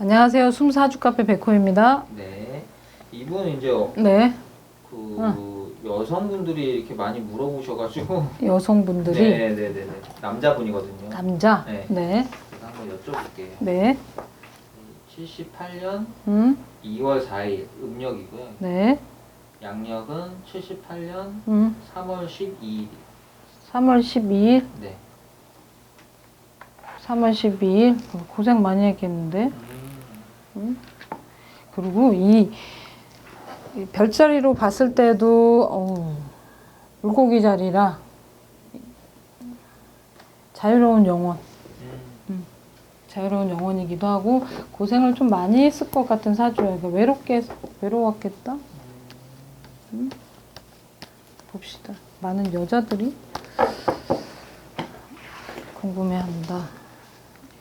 안녕하세요. 숨사주 카페 백호입니다. 네. 이분은 이제 어- 네. 그 여성분들이 이렇게 많이 물어보셔가지고 여성분들이 네네네네 남자분이거든요. 남자. 네. 네. 한번 여쭤볼게요. 네. 78년 음. 2월 4일 음력이고요. 네. 양력은 78년 음. 3월 12일. 3월 12일. 네. 3월 12일. 고생 많이 했겠는데. 음. 그리고 이, 이 별자리로 봤을 때도 어우, 물고기 자리라 자유로운 영혼, 음. 자유로운 영혼이기도 하고 고생을 좀 많이 했을 것 같은 사주예요. 그러니까 외롭게 외로웠겠다. 음? 봅시다. 많은 여자들이 궁금해한다.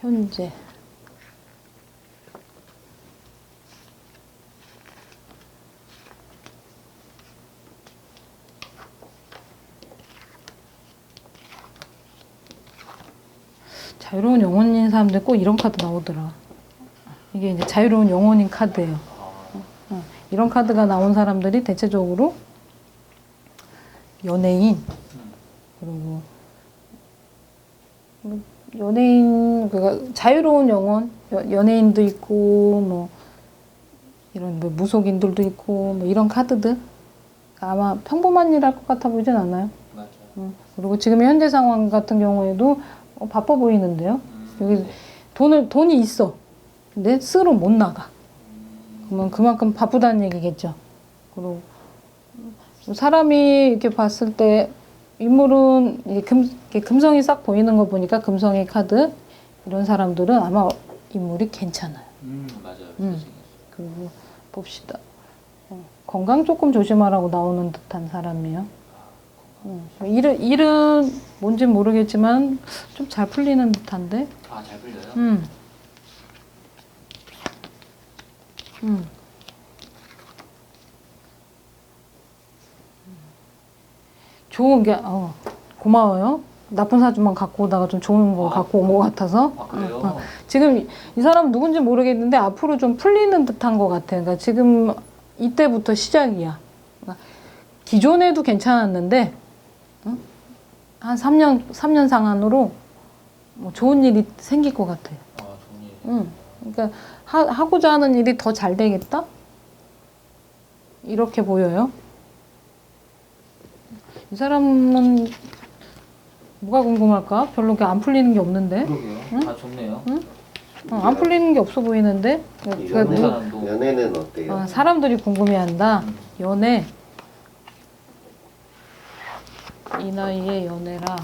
현재. 자유로운 영혼인 사람들 꼭 이런 카드 나오더라. 이게 이제 자유로운 영혼인 카드예요. 아, 어, 이런 카드가 나온 사람들이 대체적으로 연예인 그리고 뭐 연예인 그가 자유로운 영혼 여- 연예인도 있고 뭐 이런 뭐 무속인들도 있고 뭐 이런 카드들 아마 평범한 일 할 것 같아 보이진 않아요. 맞아요. 음, 그리고 지금의 현재 상황 같은 경우에도 어, 바빠 보이는데요. 음. 여기 돈을 돈이 있어. 근데 쓰러 못 나가. 그러면 그만큼 바쁘다는 얘기겠죠. 그리고 사람이 이렇게 봤을 때 인물은 금, 금성이 싹 보이는 거 보니까 금성의 카드 이런 사람들은 아마 인물이 괜찮아요. 음 맞아요. 음. 그리고 봅시다. 어, 건강 조금 조심하라고 나오는 듯한 사람이에요. 음, 일은, 일은 뭔지 모르겠지만 좀 잘 풀리는 듯한데. 아잘 풀려요? 음. 음. 좋은 게, 어, 고마워요. 나쁜 사주만 갖고 오다가 좀 좋은 거 아. 갖고 온 것 같아서. 아 그래요? 어, 어. 지금 이- 이 사람 누군지 모르겠는데 앞으로 좀 풀리는 듯한 것 같아요. 그러니까 지금 이때부터 시작이야. 그러니까 기존에도 괜찮았는데 어? 한 3년 3년 상한으로 뭐 좋은 일이 생길 것 같아요. 아 좋은 일. 응. 그러니까 하, 하고자 하는 일이 더 잘 되겠다. 이렇게 보여요. 이 사람은 뭐가 궁금할까? 별로 이렇게 안 풀리는 게 없는데. 그러게요. 아 좋네요. 어, 안 풀리는 게 없어 보이는데 그러니까 연애 누- 사람도 연애는 어때요? 어, 사람들이 궁금해한다. 음. 연애 이 나이에 연애라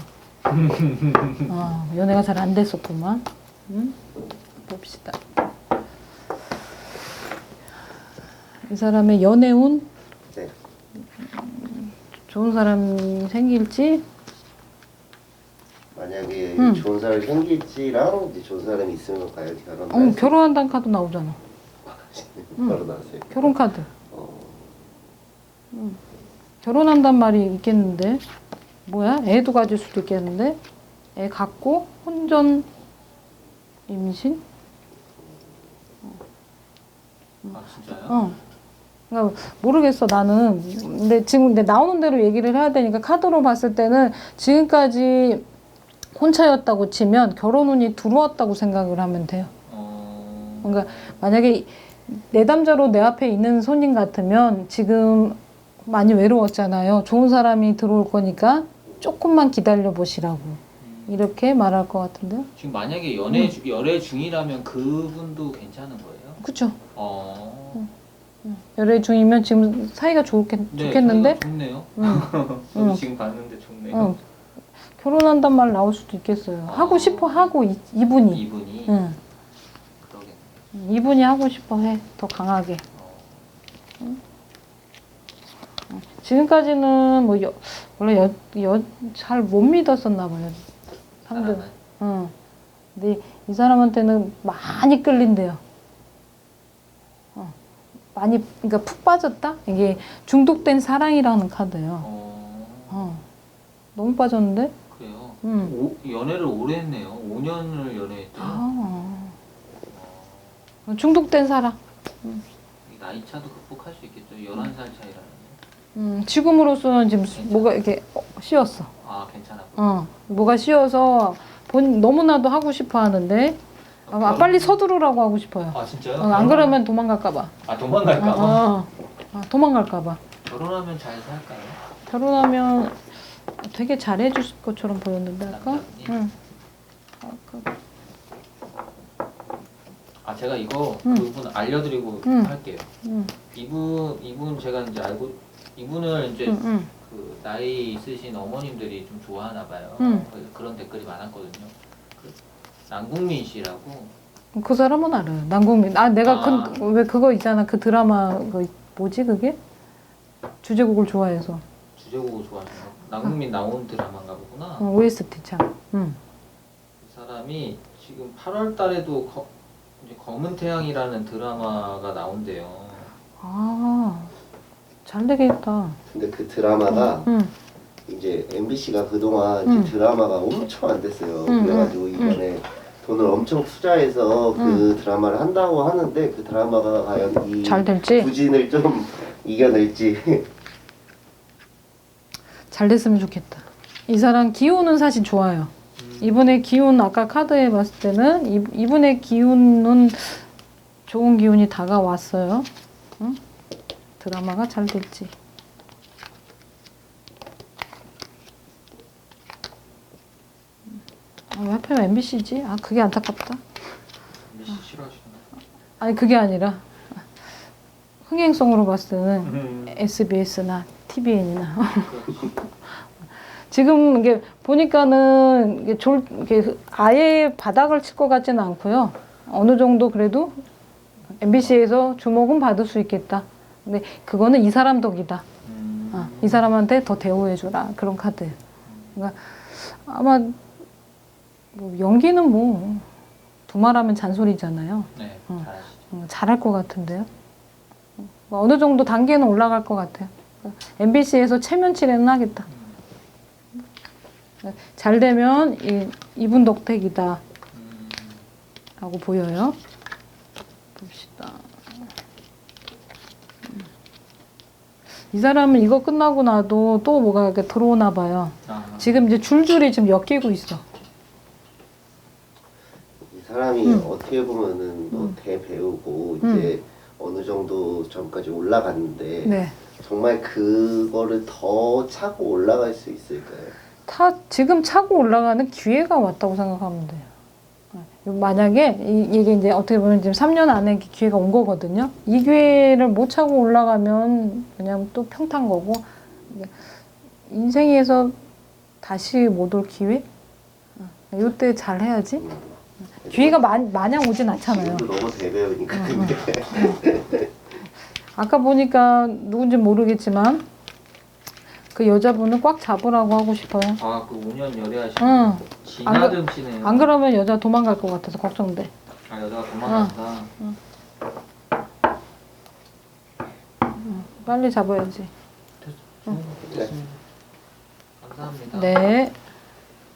어, 연애가 잘 안 됐었구만. 응? 봅시다. 이 사람의 연애운 네. 좋은 사람이 생길지 만약에 음. 좋은 사람이 생길지랑 이제 좋은 사람이 있으면 과연 결혼 어, 결혼한다는 카드 나오잖아. 음. 나왔어요. 결혼 카드. 어, 결혼한단 말이 있겠는데 뭐야? 애도 가질 수도 있겠는데 애 갖고 혼전 임신? 아 진짜요? 어. 그러니까 모르겠어 나는. 근데 지금 근데 나오는 대로 얘기를 해야 되니까 카드로 봤을 때는 지금까지 혼차였다고 치면 결혼 운이 들어왔다고 생각을 하면 돼요. 어. 그러니까 만약에 내담자로 내 앞에 있는 손님 같으면 지금 많이 외로웠잖아요. 좋은 사람이 들어올 거니까 조금만 기다려 보시라고 음. 이렇게 말할 것 같은데요. 지금 만약에 연애 주- 연애 중이라면 그분도 괜찮은 거예요? 그렇죠. 어. 열애 중이면 지금 사이가 좋겠, 네, 좋겠는데 사이가 좋네요. 응. 저도 응. 지금 봤는데 좋네요. 응. 결혼한단 말 나올 수도 있겠어요. 하고 싶어 하고 이, 이분이. 이분이 응. 그러겠네. 이분이 하고 싶어 해. 더 강하게. 어. 지금까지는 뭐 여, 원래 잘못 믿었었나 봐요. 사람들. 사람은? 응. 근데 이 사람한테는 많이 끌린대요. 어. 많이 그러니까 푹 빠졌다. 이게 중독된 사랑이라는 카드예요. 어. 어. 너무 빠졌는데? 그래요. 응. 오, 연애를 오래 했네요. 5년을 연애했대요. 아. 중독된 사람. 이 나이 차도 극복할 수 있겠죠. 11살 차이라는데. 음, 지금으로서는 지금 뭐가 이렇게 어, 씌었어. 아, 괜찮아. 어, 뭐가 씌어서 본 너무나도 하고 싶어 하는데 아, 빨리 서두르라고 하고 싶어요. 아, 진짜요? 어, 안 그러면 도망갈까 봐. 아, 도망갈까 어, 봐. 어. 아, 도망갈까 봐. 결혼하면 잘 살까요? 결혼하면 되게 잘해 줄 것처럼 보였는데 아까. 응. 아까. 아, 제가 이거 응. 그분 알려드리고 응. 할게요. 응, 이분 이분 제가 이제 알고 이분을 이제 응, 응. 그 나이 있으신 어머님들이 좀 좋아하나 봐요. 응. 그래서 그런 댓글이 많았거든요. 그 남궁민 씨라고 그 사람은 알아요. 남궁민. 아 내가 아. 그, 왜 그거 있잖아. 그 드라마 그 뭐지 그게? 주제곡을 좋아해서. 주제곡을 좋아하시는 거. 남궁민 나온 드라마인가 보구나. 어, OST 참. 응. 그 사람이 지금 8월 달에도 거, 이제 검은 태양이라는 드라마가 나온대요. 아, 잘 되겠다. 근데 그 드라마가 응. 이제 MBC가 그동안 음. 이제 드라마가 엄청 안 됐어요. 음, 그래가지고 이번에 돈을 엄청 투자해서 그 드라마를 한다고 하는데 그 드라마가 과연 이 잘 될지? 부진을 좀 이겨낼지 잘 됐으면 좋겠다. 이 사람 기운은 사실 좋아요. 음. 이분의 기운 아까 카드에 봤을 때는 이, 이분의 기운은 좋은 기운이 다가왔어요. 응? 드라마가 잘 될지. 왜 하필 MBC지? 아 그게 안타깝다. MBC 싫어하시나요? 아니 그게 아니라 흥행성으로 봤을 때는 음. SBS나 TVN이나 지금 이게 보니까는 이게 졸 이게 아예 바닥을 칠 것 같지는 않고요. 어느 정도 그래도 MBC에서 주목은 받을 수 있겠다. 근데 그거는 이 사람 덕이다. 음. 아, 이 사람한테 더 대우해주라 그런 카드. 그러니까 아마 뭐 연기는 뭐 두말하면 잔소리잖아요. 네, 어. 음, 잘할 것 같은데요. 뭐 어느 정도 단계는 올라갈 것 같아요. MBC에서 체면치레는 하겠다. 잘 되면 이, 이분 덕택이다 음. 라고 보여요. 봅시다. 음. 이 사람은 이거 끝나고 나도 또 뭐가 이렇게 들어오나 봐요. 아, 지금 이제 줄줄이 지금 엮이고 있어. 이 사람이 음. 어떻게 보면은 뭐 대배우고 음. 이제 어느 정도 전까지 올라갔는데 네. 정말 그거를 더 차고 올라갈 수 있을까요? 타, 지금 차고 올라가는 기회가 왔다고 생각하면 돼요. 네. 만약에 이, 이게 이제 어떻게 보면 지금 3년 안에 기회가 온 거거든요. 이 기회를 못 차고 올라가면 그냥 또 평탄 거고 인생에서 다시 못 올 기회? 어, 이때 잘 해야지. 음. 기회가 마, 마냥 오진 않잖아요. 지금도 너무 대배우니까 음, 근데 아까 보니까 누군지 모르겠지만 그 여자분은 꽉 잡으라고 하고 싶어요. 아, 그 5년 열애하신 응. 진아듬 씨네요. 안 그러면 여자 도망갈 것 같아서 걱정돼. 아, 여자가 도망간다. 빨리 잡아야지. 됐- 됐습니다. 감사합니다. 네.